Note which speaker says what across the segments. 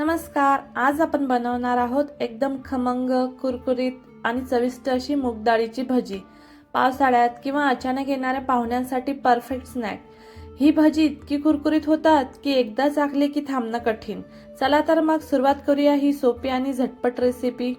Speaker 1: नमस्कार आज आपण बनवणार आहोत एकदम खमंग कुरकुरीत आणि चविष्ट अशी मूगडाळीची भजी. पावसाळ्यात किंवा अचानक येणाऱ्या पाहुण्यांसाठी परफेक्ट स्नॅक ही भजी इतकी कुरकुरीत होतात की एकदा चाकले की थांबणं कठीण. चला तर मग सुरुवात करूया ही सोपी आणि झटपट रेसिपी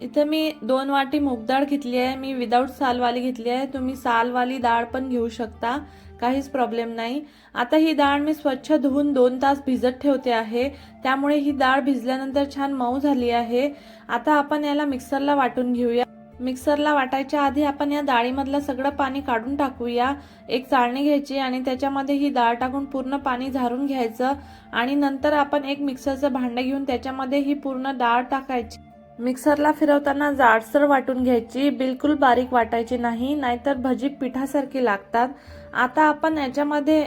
Speaker 1: इथं मी दोन वाटी मूगडाळ घेतली आहे. मी विदाऊट सालवाली घेतली आहे. तुम्ही सालवाली डाळ पण घेऊ शकता. काहीच प्रॉब्लेम नाही. आता ही डाळ मी स्वच्छ धुवून दोन तास भिजत ठेवते आहे. त्यामुळे ही डाळ भिजल्यानंतर छान मऊ झाली आहे. आता आपण याला मिक्सरला वाटून घेऊया. मिक्सरला वाटायच्या आधी आपण या डाळीमधलं सगळं पाणी काढून टाकूया. एक चाळणी घ्यायची आणि त्याच्यामध्ये ही डाळ टाकून पूर्ण पाणी झारून घ्यायचं. आणि नंतर आपण एक मिक्सरचं भांडं घेऊन त्याच्यामध्ये ही पूर्ण डाळ टाकायची. मिक्सरला फिरवताना जाडसर वाटून घ्यायची बिलकुल बारीक वाटायची नाही नाहीतर भजी पिठासारखी लागतात. आता आपण याच्यामध्ये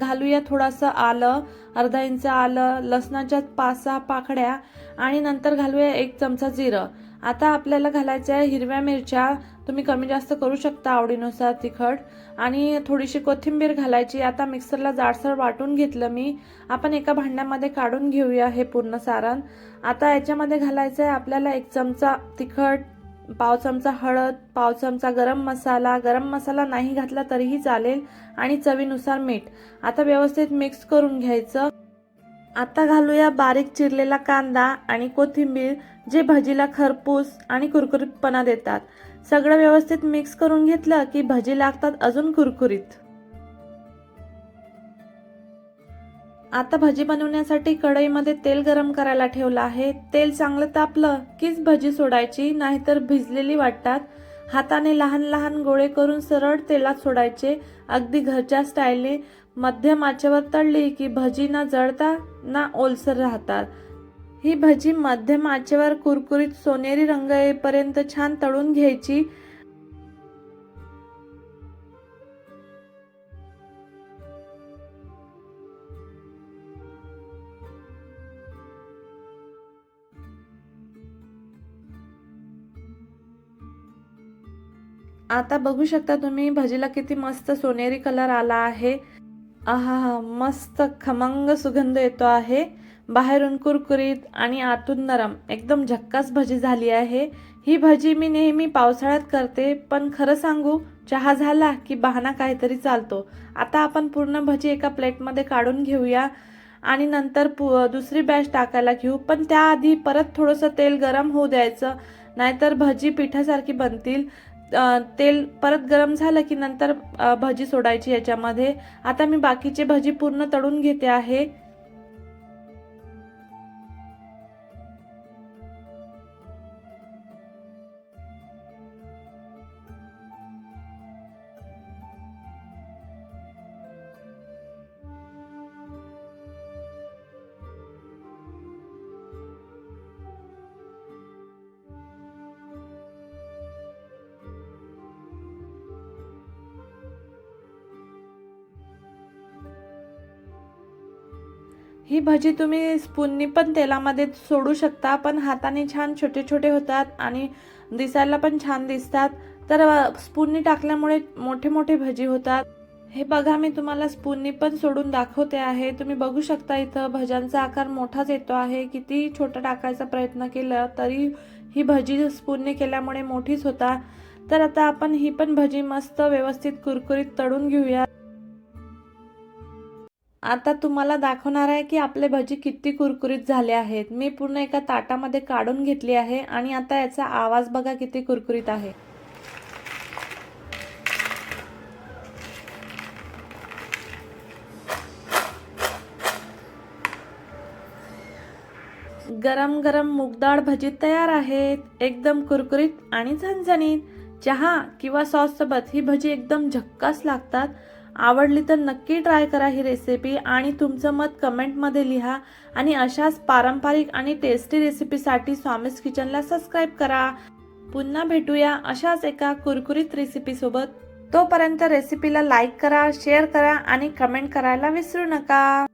Speaker 1: घालूया थोडंसं आलं अर्धा इंच आलं लसणाच्या पाच सहा पाकड्या आणि नंतर घालूया एक चमचा जिरं. आता आपल्याला घालायचं आहे हिरव्या मिरच्या तुम्ही कमी जास्त करू शकता आवडीनुसार तिखट. आणि थोडीशी कोथिंबीर घालायची. आता मिक्सरला जाडसर वाटून घेतलं मी. आपण एका भांड्यामध्ये काढून घेऊया हे पूर्ण सारण. आता याच्यामध्ये घालायचं आहे आपल्याला एक चमचा तिखट पाव चमचा हळद पाव चमचा गरम मसाला. गरम मसाला नाही घातला तरीही चालेल. आणि चवीनुसार मीठ. आता व्यवस्थित मिक्स करून घ्यायचं. आता घालूया बारीक चिरलेला कांदा आणि कोथिंबीर जे भजीला खरपूस आणि कुरकुरीतपणा देतात. सगळं व्यवस्थित मिक्स करून घेतलं की भजी लागतात अजून कुरकुरीत. आता भजी बनवण्यासाठी कढईमध्ये तेल गरम करायला ठेवलं आहे. तेल चांगलं तापलं कीच भजी सोडायची नाहीतर भिजलेली वाटतात. हाताने लहान लहान गोळे करून सरळ तेलात सोडायचे. अगदी घरच्या स्टाईलने मध्यम आचेवर तळली की भजी ना जळता ना ओलसर राहतात. ही भजी मध्यम आचेवर कुरकुरीत सोनेरी रंग येईपर्यंत छान तळून घ्यायची. आता बघू शकता तुम्ही भजीला किती मस्त सोनेरी कलर आला आहे. आहा मस्त खमंग सुगंध येतो आहे. बाहेरून कुरकुरीत आणि आतून नरम एकदम झक्कास भजी झाली आहे. ही भजी मी नेहमी पावसाळ्यात करते पण खरं सांगू चहा झाला की बहाणा काहीतरी चालतो. आता आपण पूर्ण भजी एका प्लेटमध्ये काढून घेऊया आणि नंतर पु दुसरी बॅच टाकायला घेऊ. पण त्याआधी परत थोडंसं तेल गरम होऊ द्यायचं नाहीतर भजी पिठासारखी बनतील. तेल परत गरम झालं की नंतर भजी सोडायची याच्यामध्ये. आता मी बाकीचे भजी पूर्ण तळून घेते आहे. ही भजी तुम्ही स्पूननी पण तेलामध्ये सोडू शकता पण हाताने छान छोटे छोटे होतात आणि दिसायला पण छान दिसतात. तर स्पूननी टाकल्यामुळे मोठे मोठे भजी होतात. हे बघा मी तुम्हाला स्पूननी पण सोडून दाखवते आहे. तुम्ही बघू शकता इथं भज्यांचा आकार मोठाच येतो आहे. किती छोटा टाकायचा प्रयत्न केला तरी ही भजी स्पूनने केल्यामुळे मोठीच होता. तर आता आपण ही पण भजी मस्त व्यवस्थित कुरकुरीत तळून घेऊया. आता तुम्हाला दाखवणार आहे की आपले भजी किती कुरकुरीत झाले आहेत. मी पूर्ण एका ताटामध्ये काढून घेतली आहे आणि आता याचा आवाज बघा किती कुरकुरीत आहे. गरम गरम मुगडाळ भजी तयार आहेत. एकदम कुरकुरीत आणि झणझणीत. चहा किंवा सॉस सोबत ही भजी एकदम झक्कास लागतात. आवडली तर नक्की ट्राय करा ही रेसिपी आणि तुमचं मत कमेंटमध्ये लिहा. आणि अशाच पारंपरिक आणि टेस्टी रेसिपीसाठी स्वामीज किचनला सबस्क्राईब करा. पुन्हा भेटूया अशाच एका कुरकुरीत रेसिपीसोबत तोपर्यंत रेसिपीला लाईक करा शेअर करा आणि कमेंट करायला विसरू नका.